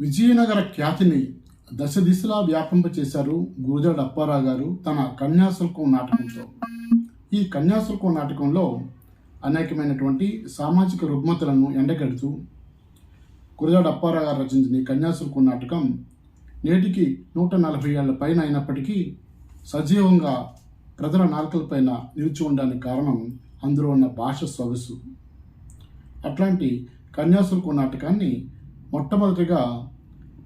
విజయనగర ఖ్యాతిని దశ దిశలా వ్యాపింపచేశారు గురజాడ అప్పారావు గారు తన కన్యాశుల్కం నాటకంతో. ఈ కన్యాశుల్కం నాటకంలో అనేకమైనటువంటి సామాజిక రుగ్మతలను ఎండగడుతూ గురజాడ అప్పారావు గారు రచించిన ఈ కన్యాశుల్కం నాటకం నేటికి నూట నలభై ఏళ్ళ పైన అయినప్పటికీ సజీవంగా ప్రజల నాలుకలపైన నిలిచి ఉండడానికి కారణం అందులో ఉన్న భాష సొగసు. అట్లాంటి కన్యాశుల్కం నాటకాన్ని మొట్టమొదటిగా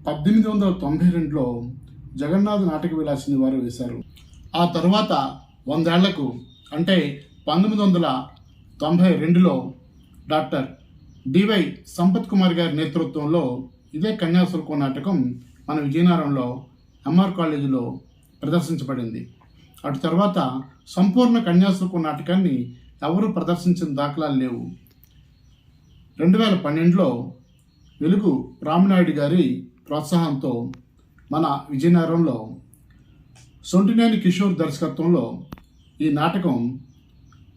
పద్దెనిమిది వందల తొంభై రెండులో జగన్నాథ్ నాటక విలాసిని వారు వేశారు. ఆ తర్వాత వందేళ్ళకు అంటే పంతొమ్మిది వందల తొంభై రెండులో డాక్టర్ డివై సంపత్ కుమార్ గారి నేతృత్వంలో ఇదే కన్యాశుల్కం నాటకం మన విజయనగరంలో ఎంఆర్ కాలేజీలో ప్రదర్శించబడింది. అటు తర్వాత సంపూర్ణ కన్యాశుల్కం నాటకాన్ని ఎవరు ప్రదర్శించిన దాఖలాలు లేవు. రెండు వేల పన్నెండులో వెలుగు రామనాయుడు గారి ప్రోత్సాహంతో మన విజయనగరంలో సొంటినేని కిషోర్ దర్శకత్వంలో ఈ నాటకం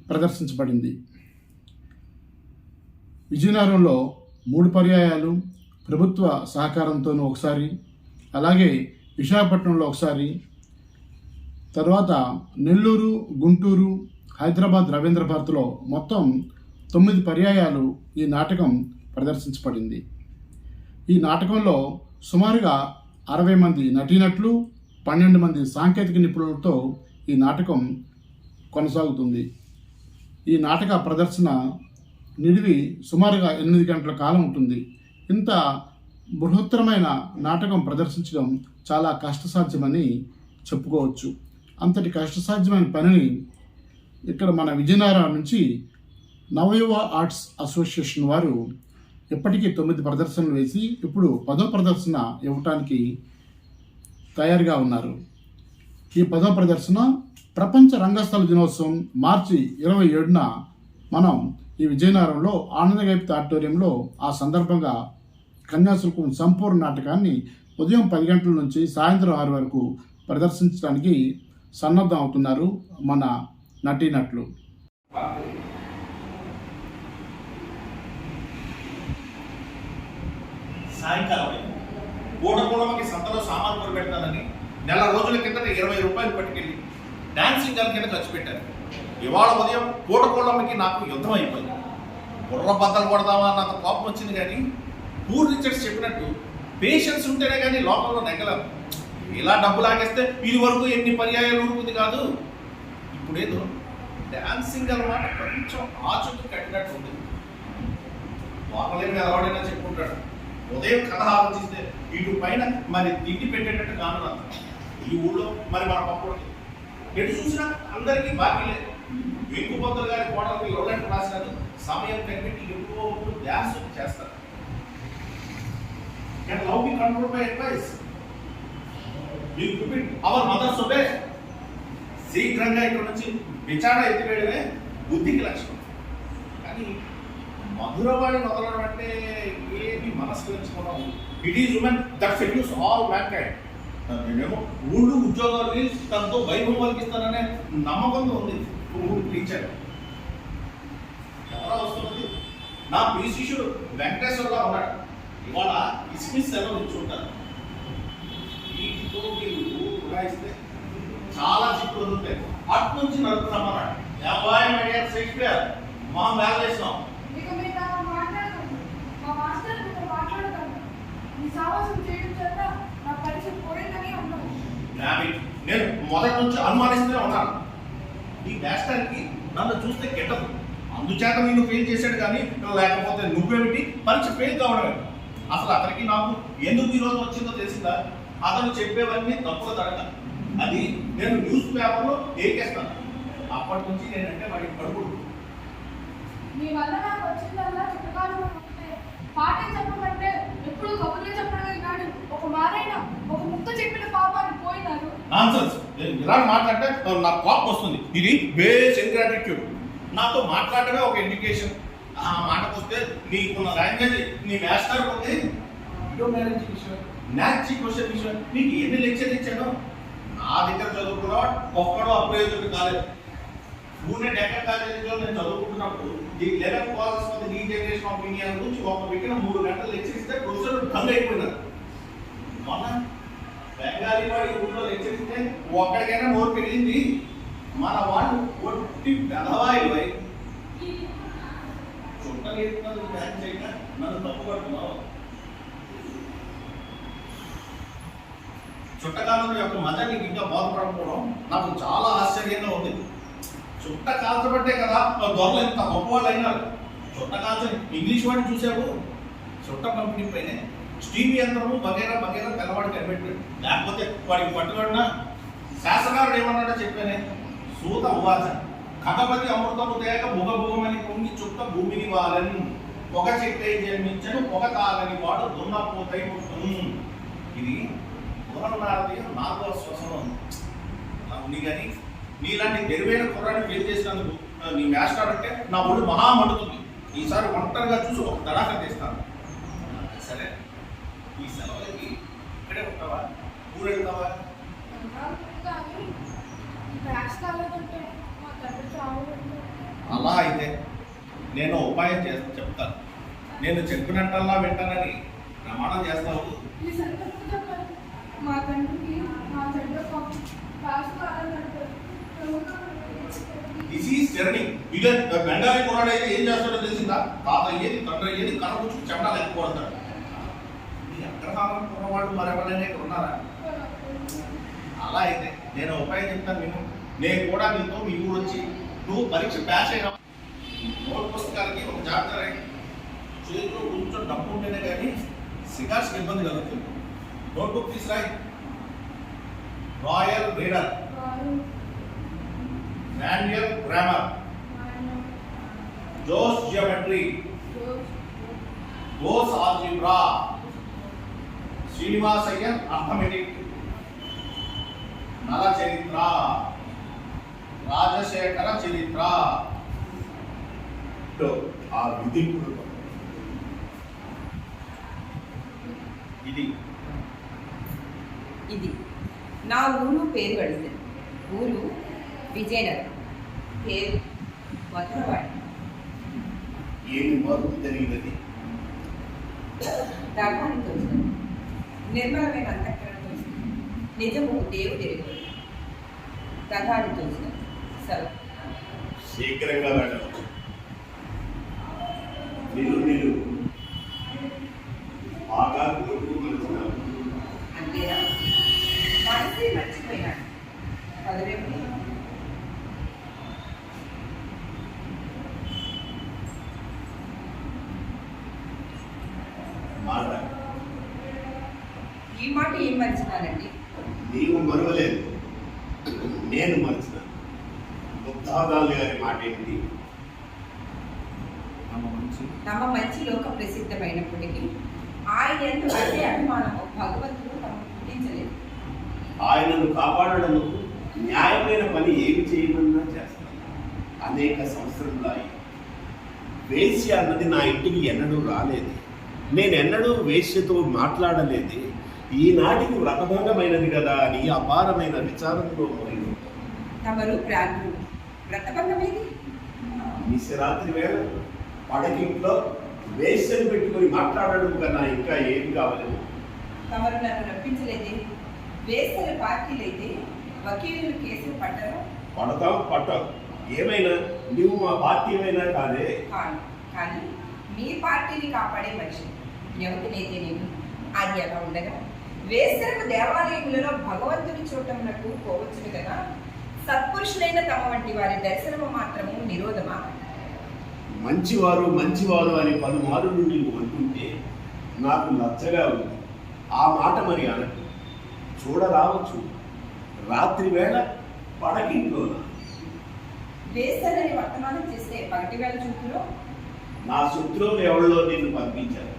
ప్రదర్శించబడింది. విజయనగరంలో మూడు పర్యాయాలు ప్రభుత్వ సహకారంతోనూ ఒకసారి అలాగే విశాఖపట్నంలో ఒకసారి తర్వాత నెల్లూరు గుంటూరు హైదరాబాద్ రవీంద్ర భారత్లో మొత్తం తొమ్మిది పర్యాయాలు ఈ నాటకం ప్రదర్శించబడింది. ఈ నాటకంలో సుమారుగా అరవై మంది నటీనటులు పన్నెండు మంది సాంకేతిక నిపుణులతో ఈ నాటకం కొనసాగుతుంది. ఈ నాటక ప్రదర్శన నిడివి సుమారుగా ఎనిమిది గంటల కాలం ఉంటుంది. ఇంత బృహత్తరమైన నాటకం ప్రదర్శించడం చాలా కష్టసాధ్యమని చెప్పుకోవచ్చు. అంతటి కష్టసాధ్యమైన పనిని ఇక్కడ మన విజయనగరం నుంచి నవయువ ఆర్ట్స్ అసోసియేషన్ వారు ఇప్పటికీ తొమ్మిది ప్రదర్శనలు వేసి ఇప్పుడు పదో ప్రదర్శన ఇవ్వటానికి తయారుగా ఉన్నారు. ఈ పదో ప్రదర్శన ప్రపంచ రంగస్థల దినోత్సవం మార్చి ఇరవై ఏడున మనం ఈ విజయనగరంలో ఆనందగైప్త ఆడిటోరియంలో ఆ సందర్భంగా కన్యాశుల్కం సంపూర్ణ నాటకాన్ని ఉదయం పది గంటల నుంచి సాయంత్రం ఆరు వరకు ప్రదర్శించడానికి సన్నద్ధం అవుతున్నారు మన నటీనటులు. సాయంకాలం అయింది కూడకూడమకి సంతలో సామాన్ కొని పెడతానని నెల రోజుల కిందట ఇరవై రూపాయలు పట్టుకెళ్ళి డాన్సింగ్ గన్ కింద ఖర్చు పెట్టారు. ఇవాళ ఉదయం కూడకూడమకి నాకు యుద్ధం అయిపోయింది. బుర్ర బద్దలు కొడదామా అన్నంత కోపం వచ్చింది కానీ పూర్ రిచర్డ్స్ చెప్పినట్టు పేషెన్స్ ఉంటేనే కానీ లోపల నెగ్గలేదు ఇలా డబ్బు లాగేస్తే ఇది వరకు ఎన్ని పర్యాయాలు ఊరుకుంది కాదు. ఇప్పుడేదో డాన్సింగ్ అన్నమాట కొంచెం ఆచుకు కట్టినట్టు ఉంది. లోపలేమి ఎవడైనా చెప్పుకుంటాడు. ఉదయం కథ ఆలోచిస్తే ఇటు పైన మరి తిండి పెట్టేటట్టు కాను ఈ ఊళ్ళో మరి మన పప్పుడికి ఎటు చూసినా అందరికీ బాకీ లేదు. వెంకుపొత్తులు గారి కోటలకు ఎవరంటే రాసినారు సమయం కనిపెట్టి ఎక్కువ ధ్యాస చేస్తారు. Can love be control by advice you repeat our mothers obey శీఘ్రంగా ఇక్కడ నుంచి విచారణ ఎత్తివేయడమే బుద్ధికి లక్షణం కానీ మధురవాణి మొదలడం అంటే it is women that seduce all mankind నేనేమో ఊళ్ళు ఉద్యోగాలు తనతో వైభవం కలిగిస్తాననే నమ్మకంతో ఉంది. టీచర్. ఎవరా వస్తున్నది? నా ప్రియ శిష్యుడు వెంకటేశ్వరరావు ఉన్నాడు. ఇవాళ ఇస్మిస్ సెలవు ఇచ్చి ఉంటారు. వీటితో మీరు ఉడాయిస్తే చాలా చిక్కులు వదులుతాయి అటు నుంచి నడుపుతున్నామన్నాడు అబ్బాయి అడిగారు షేక్స్పియర్ మా వేల చేసినాం ఇక మీరు నాతో మాట్లాడకండి. మా మాస్టర్ మీతో మాట్లాడకండి. మీ సావాసం చేయడం చేత నా పరిస్థితి పోయిందని అన్నాను. డామిట్ నేను మొదటి నుంచి అనుమానిస్తూనే ఉన్నాను ఈ మాస్టర్కి నన్ను చూస్తే గిట్టదు. అందుచేత నిన్ను ఫెయిల్ చేశాడు కానీ లేకపోతే నువ్వేమిటి? పరీక్ష ఫెయిల్ కావడమే. అసలు అతనికి నాకు ఎందుకు ఈ రోజు వచ్చిందో తెలిసిందా? అతను చెప్పేవన్నీ తప్పుగా తడక. అది నేను న్యూస్ పేపర్లో ఏకేస్తాను. అప్పటి నుంచి నేనంటే వాడికి కడుపుడు. మీ వల్ల నాకు వచ్చిందల్లా చిట్టకాలు ఉంటే పాఠం చెప్పమంటే ఎప్పుడు కబుర్లు కాదు ఒక మారైనా ఒక ముక్క చెప్పిన పాపాన్ని పోయినారు. ఇలా మాట్లాడితే నాకు కోపం వస్తుంది. ఇది బేస్ ఇంగ్రాటిట్యూడ్ నాతో మాట్లాడమే ఒక ఇండికేషన్ ఆ మాటకు వస్తే నీకున్న లాంగ్వేజ్ నీ మాస్టర్ ఉంది. న్యాచి క్వశ్చన్ విషయం నీకు ఎన్ని లెక్చర్ ఇచ్చాను నా దగ్గర చదువుకున్నావా ఒక్కడో అప్రయోజకుడు కాలేదు. పూణే డెక్కన్ కాలేజీలో నేను చదువుకుంటున్నప్పుడు ఈ leaven of the generation of India గురించి ఒక వ్యక్తిని మూడు గంటలు లెక్చర్ ఇస్తే ప్రొఫెసర్ డంగ్ అయిపోయినారు మొన్న బెంగాలీ వాడి ఊళ్ళో హెచ్చరిస్తే ఒక్కడికైనా నోరు పెరిగింది. మన వాళ్ళు ఒట్టి పెదవాయి చుట్టలేదు చుట్టలు బ్యాన్ చేయక. నన్ను తప్పు పడుతున్నావు చుట్టకాలం యొక్క మజ నీకు ఇంకా బాధపడకపోవడం నాకు చాలా ఆశ్చర్యంగా ఉంది. చుట్ట కాల్చబట్టే కదా ఆ దొరలు ఎంత గొప్పవాళ్ళు అయినారు చుట్ట కాల్చని ఇంగ్లీష్ వాడిని చూసావు? చుట్ట పంపిణీ పైన. స్టీమ్ యంత్రము బగేరా బగేరా పిల్లవాడు కనిపెట్టాడు లేకపోతే వాడికి పట్టుబడినా శాసనాలు ఏమన్నాడో చెప్పానే? సూత ఉవాచ. కథపతి అమృతము తేక బుగ పొంగి చుట్ట భూమిని వారని. పొగ చెట్టై జన్మించను పొగ తాగని వాడు దున్నపోతై పుట్టును. ఇది పూర్వనారదీయ నాలుగో శ్వసనం. ఉంది కానీ నీలాంటి తెలివైన కుర్రాన్ని ఫెయిల్ చేసినందుకు నీ మాస్టర్ అంటే నా ఒళ్ళు మహా మండుతుంది. ఈసారి ఒంటరిగా చూసి ఒక తడాక తీస్తాను. సరే ఈ సెలవులకి ఇక్కడే ఉంటావా? ఊరు అలా అయితే నేను ఉపాయం చేస్తా చెప్తాను. నేను చెప్పినట్టల్లా వింటానని ప్రమాణం చేస్తావు. మా తండ్రికి మా దిస్ ఈస్ జర్నీ ఇదే బెంగాలీ కుర్రాడైతే ఏం చేస్తాడో తెలిసిందా? తాత ఏది తండ్రి ఏది కనబుచ్చు చెమట లేకపోతాడు ఈ అగ్రహారం కుర్రవాళ్ళు మరెవరైనా ఇక్కడ ఉన్నారా? అలా అయితే నేను ఉపాయం చెప్తాను విను. నేను కూడా నీతో మీ ఊరు వచ్చి నువ్వు పరీక్ష ప్యాస్ అయినా నోట్ పుస్తకాలకి ఒక జాబితా రాయి చేతిలో కొంచెం డబ్బు ఉంటేనే కానీ సిగార్స్కి ఇబ్బంది కలుగుతుంది. Notebook తీసురాయి royal reader manual grammar goes geometry goes algebra Srinivasa Iyer arithmetic Nala చరిత్ర రాజశేఖర చరిత్ర. ఆ విధింపుడు ఇది ఇది. నా ఊరు పేరు అడిగింది ఊరు విజయనగరం. పేరు మధురవాడి. ఏమి మరుపు జరిగినది దర్భాన్ని తోచింది నిర్మలమైన తోచింది నిజము దేవుడు దర్భాన్ని తోచింది సరే. శీఘ్రంగా బాగా కొడుకు మలిచినావు అంతేనా? మనసే మర్చిపోయినాడు పదవేమిటి మాట. ఈ మాట ఏం మర్చినానండి నీవు మరవలేదు నేను మరచినాను ముక్తాదాలు గారి మాట ఏంటి? తమ మంచి. లోక ప్రసిద్ధమైనప్పటికీ ఆయన అదే అభిమానము భగవంతుడు పుట్టించలేదు ఆయనను కాపాడడం న్యాయమైన పని ఏమి చేయమన్నా చేస్తాను అనేక సంవత్సరంలో వేశ్య అన్నది నా ఇంటికి ఎన్నడూ రాలేదు. నేను ఎన్నడూ వేశ్యతో మాట్లాడలేదే. ఈనాటికి వ్రతభంగమైనది కదా అని అపారమైన విచారంలో పోయింది తమరు ప్రాంతులు వ్రతభంగమేది? నిశరాత్రి వేళ పడకింట్లో వేశ్యను పెట్టుకొని మాట్లాడడం కన్నా ఇంకా ఏమి కావలేదు తమరు నన్ను రప్పించలేదే? వేసల పార్టీలైతే వకీలులు కేసులు పట్టరు? పడతాం పట్టాం. ఏమైనా? నువ్వు మా పార్టీ అయినా కాదే. కాను కానీ మీ పార్టీని కాపాడే మనిషి ఎవరినైతే నేను? అది ఎలా ఉండగా వేసరకు దేవాలయములలో భగవంతుని చూడటమునకు పోవచ్చును కదా. సత్పురుషులైన తమ వంటి వారి దర్శనము మాత్రము నిరోధమా? మంచివారు మంచివారు అని పలుమారు నుండి అంటుంటే నాకు నచ్చగా ఉంది. ఆ మాట మరి అనకు. చూడరావచ్చు. రాత్రి వేళ పడకింట్లోన? వేసలని వర్తమానం చేస్తే పగటి వేళ చూపులో? నా శత్రువులు ఎవరిలో నిన్ను పంపించారు?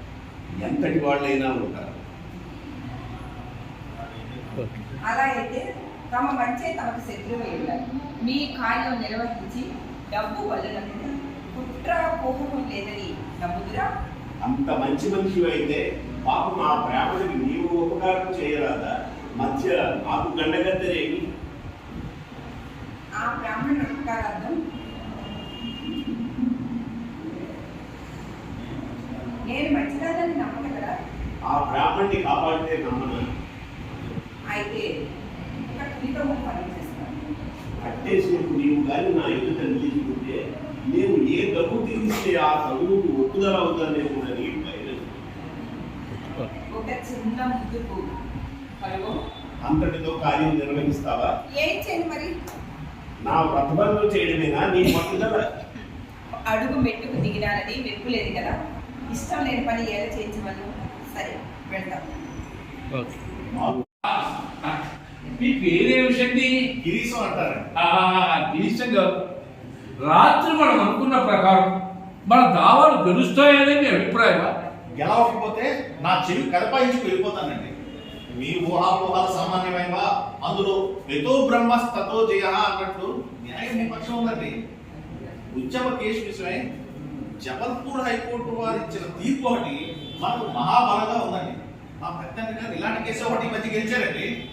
ఎంతటి వాళ్ళైనా ఉంటారు. అలా అయితే తమ మంచే తమకు శత్రువు ఉండాలి మీ కార్యం నిర్వహించి డబ్బు వలన కుట్ర కోపం లేదని నమ్ముదురా? అంత మంచి మనిషి అయితే పాప మా బ్రాహ్మణుడికి నీవు ఉపకారం చేయరాదా? మధ్య నాకు గండగద్దరేమి ఆ బ్రాహ్మణ ఉపకారార్థం? నేను మంచిదాన్ని నమ్మగలరా ఆ బ్రాహ్మణ్ణి కాపాడితే నమ్మను? అయితే ఒక మీతో పని చేస్తాను కట్టేసేపు నీవు కానీ నా ఎదుట నిలిచిపోతే నేను ఏ డబ్బు తీరిస్తే ఆ చదువుకు ఒప్పుదల అవుతానేమో అని భయం. ఒక చిన్న ముద్దుకు హలో అంతటితో కార్యం నిర్వహిస్తావా? ఏం చేయండి మరి? నా వ్రతబంధం చేయడమేనా? నీ పట్టుదల. అడుగు మెట్టుకు దిగినానని వెప్పులేదు కదా. ఇష్టం లేని పని ఎలా చేయించమను. సరే వెళ్తాం మీ పేరేమి శక్తి గిరీశం అంటారండి. గిరీశం గారు. రాత్రి మనం అనుకున్న ప్రకారం మన దావాలు గెలుస్తాయని మీ అభిప్రాయమా? గెలవకపోతే నా చెవి కదపాయించి వెళ్ళిపోతానండి. మీ ఊహాపోహాలు సామాన్యమైనవా? అందులో ఎతో బ్రహ్మస్ తతో జయ అన్నట్లు న్యాయం మీ పక్షం ఉందండి. ఉద్యమ కేసు విషయమై జబల్పూర్ హైకోర్టు వారు ఇచ్చిన తీర్పు ఒకటి మనకు మహాబలంగా ఉందండి. మా పెద్దండి గారు ఇలాంటి కేసు ఒకటి మధ్య గెలిచారండి.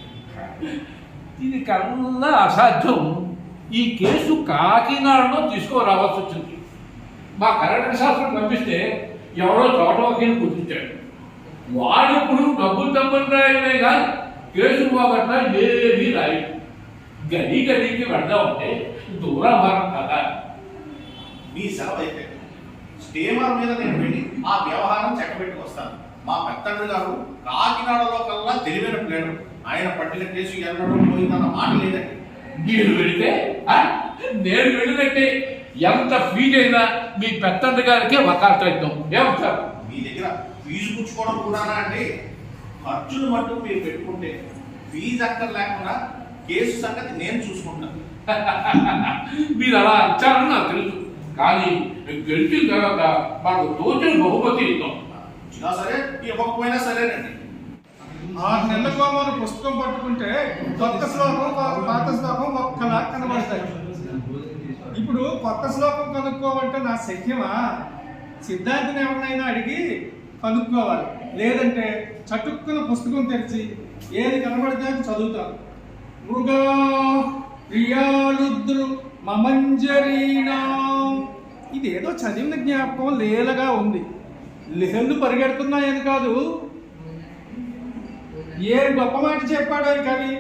ఇది కన్నా అసాధ్యం. ఈ కేసు కాకినాడలో తీసుకురావాల్సి వచ్చింది. మా కరెంట్ శాస్త్రం పంపిస్తే ఎవరో చోట వకీలు గుర్తించాడు వాడు ఇప్పుడు డబ్బులు తప్పని రాయడమే కానీ కేసు పోగట్ట ఏమీ రాయి. గది గదికి వెళ్దామంటే దూరభారం కదా. మీ సెలవు అయితే స్టీమర్ మీద నేను వెళ్ళి ఆ వ్యవహారం చెక్కబెట్టి వస్తాను మా పెద్దండ్రి గారు కాకినాడలో కల్లా తెలివైన ప్లేడు ఆయన పట్టిన కేసు ఎన్నడూ పోయిందన్న మాట లేదండి. మీరు వెళితే నేను వెళ్ళినట్టే ఎంత ఫీజు అయినా మీ పెత్తండ్రి గారికే వకాల్త ఇద్దాం. ఏమంటారు మీ దగ్గర ఫీజు పుచ్చుకోవడం కూడానా అండి? ఖర్చులు మట్టుకు మీరు పెట్టుకుంటే ఫీజు అక్కర్ లేకుండా కేసు సంగతి నేను చూసుకుంటాను మీరు అలా ఇచ్చారని నాకు తెలుసు. కానీ గెలిచిన తర్వాత మాకు తోచిన బహుమతి ఇద్దాం. సరే ఇవ్వకపోయినా సరేనండి. ఆరు నెలలకు మనం పుస్తకం పట్టుకుంటే కొత్త శ్లోకం పాత శ్లోకం ఒక్కలా కనబడతాయి. ఇప్పుడు కొత్త శ్లోకం కనుక్కోమంటే నా శక్యమా? సిద్ధాంతిని ఎవరినైనా అడిగి కనుక్కోవాలి. లేదంటే చటుక్కున పుస్తకం తెరిచి ఏది కనబడితే అది చదువుతాను. మృగా ప్రియాలుద్రు మమంజరీణా. ఇదేదో చదివిన జ్ఞాపకం లేలగా ఉంది. లేళ్ళు పరిగెడుతున్నాయని కాదు ఏ గొప్ప మాట చెప్పాడో కవి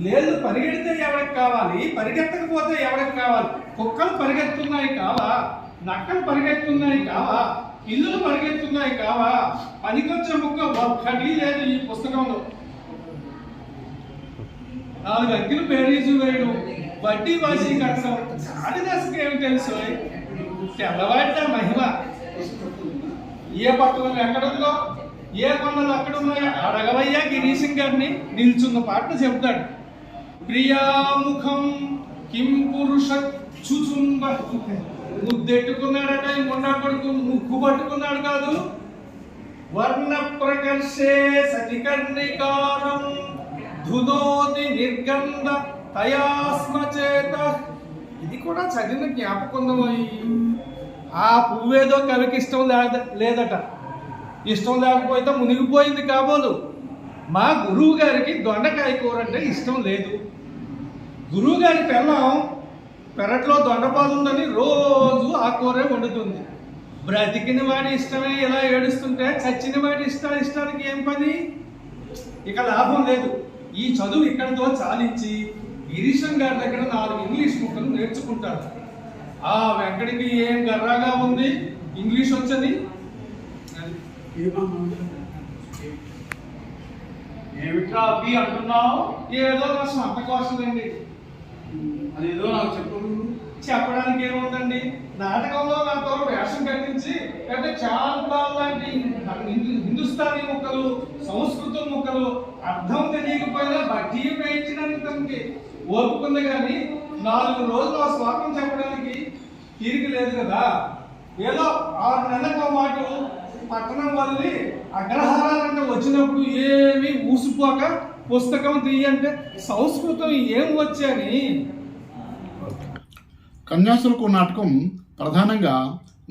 లేదు పరిగెడితే ఎవరికి కావాలి? పరిగెత్తకపోతే ఎవరికి కావాలి? కుక్కలు పరిగెత్తున్నాయి కావా? నక్కలు పరిగెత్తున్నాయి కావా? ఇల్లులు పరిగెత్తున్నాయి కావా? పనికొచ్చే ముక్క ఒక్కటి లేదు ఈ పుస్తకంలో. నాలుగు అగ్గిలు పేరీజు వేయడం వడ్డీ వాసి కట్టడం కాళిదాసుకి ఏమి తెలుసు? తెల్లవాడిన మహిమ. ఏ పట్టుదల ఎక్కడుందో ఏ కొండలు అక్కడ ఉన్నాయో? అడగవయ్యా గిరీశం గారిని. నిల్చున్న పాటలు చెప్తాడు ప్రియాముఖం కిం పురుష చుచుంబ ముద్దెట్టుకున్నాడట ఈ మొన్న కొడుకు ముక్కు పట్టుకున్నాడు కాదు. వర్ణ ప్రకర్షే సతికర్ణికారం. ధుదోతి నిర్గంధ తయాస్మ చేత. ఇది కూడా చదివిన జ్ఞాపకం ఆ పువ్వేదో కవికి ఇష్టం లేదట. ఇష్టం లేకపోతే మునిగిపోయింది కాబోలు. మా గురువు గారికి దొండకాయ కూర అంటే ఇష్టం లేదు. గురువు గారి పెరట్లో దొండపాలు ఉందని రోజు ఆ కూరే వండుతుంది. బ్రతికిన వాడి ఇష్టమే ఇలా ఏడుస్తుంటే చచ్చిన వాడి ఇష్ట ఇష్టానికి ఏం పని? ఇక లాభం లేదు. ఈ చదువు ఇక్కడితో చాలించి గిరీశం గారి దగ్గర నాలుగు ఇంగ్లీష్ ముక్కలు నేర్చుకుంటారు. ఆ వెంకటికి ఏం గర్రాగా ఉంది? ఇంగ్లీష్ వచ్చని ఏమిట్రా అబ్బి అంటున్నావు? ఏదో నా సొంత కోసమండి. అదేదో నాకు చెప్పు. చెప్పడానికి ఏముందండి? నాటకంలో నాతో వేషం కట్టించి పెద్ద చాల్పాల్ లాంటి హిందు- హిందుస్థానీ ముక్కలు సంస్కృతం ముక్కలు అర్థం తెలియకపోయినా బడ్డీ వేయించడానికి తనకి ఓపుకుంది కానీ నాలుగు రోజులు ఆ శ్లోకం చెప్పడానికి తీరిక లేదు కదా. ఏదో ఆరు నెలలకు మాట పట్టణం వల్లి అగ్రహారాలంటే వచ్చినప్పుడు ఏమీ ఊసిపోక పుస్తకం తీయంటే సంస్కృతం ఏం వచ్చని? కన్యాశుల్కు నాటకం ప్రధానంగా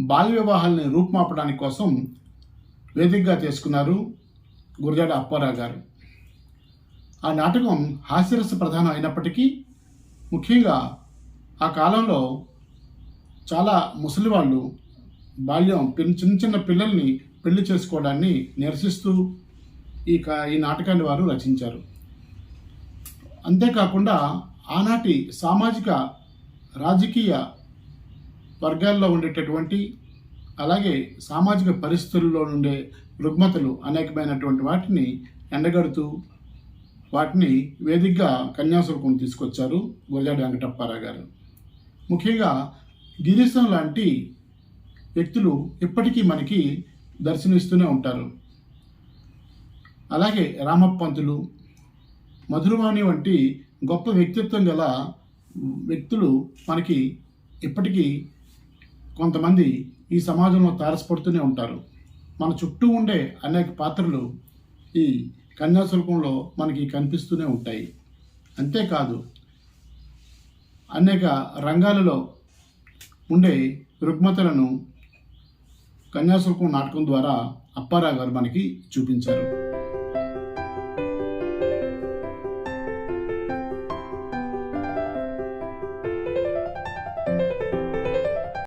బాల్య వివాహాల్ని రూపుమాపడానికి కోసం వేదికగా చేసుకున్నారు గురజాడ అప్పారావు గారు. ఆ నాటకం హాస్యరస ప్రధానం అయినప్పటికీ ముఖ్యంగా ఆ కాలంలో చాలా ముసలి వాళ్ళు బాల్యం చిన్న చిన్న పిల్లల్ని పెళ్ళి చేసుకోవడాన్ని నిరసిస్తూ ఈ ఈ నాటకాన్ని వారు రచించారు. అంతేకాకుండా ఆనాటి సామాజిక రాజకీయ వర్గాల్లో ఉండేటటువంటి అలాగే సామాజిక పరిస్థితుల్లో ఉండే రుగ్మతలు అనేకమైనటువంటి వాటిని ఎండగడుతూ వాటిని వేదికగా కన్యాశుల్కం తీసుకొచ్చారు గురజాడ వెంకటప్పారావు గారు. ముఖ్యంగా గిరీశం లాంటి వ్యక్తులు ఇప్పటికీ మనకి దర్శనమిస్తూనే ఉంటారు. అలాగే రామప్పంతులు మధురవాణి వంటి గొప్ప వ్యక్తిత్వం గల వ్యక్తులు మనకి ఇప్పటికీ కొంతమంది ఈ సమాజంలో తారసపడుతూనే ఉంటారు. మన చుట్టూ ఉండే అనేక పాత్రలు ఈ కన్యాశుల్కంలో మనకి కనిపిస్తూనే ఉంటాయి. అంతేకాదు అనేక రంగాలలో ఉండే రుగ్మతలను కన్యాశుల్కం నాటకం ద్వారా అప్పారావు గారు మనకి చూపించారు.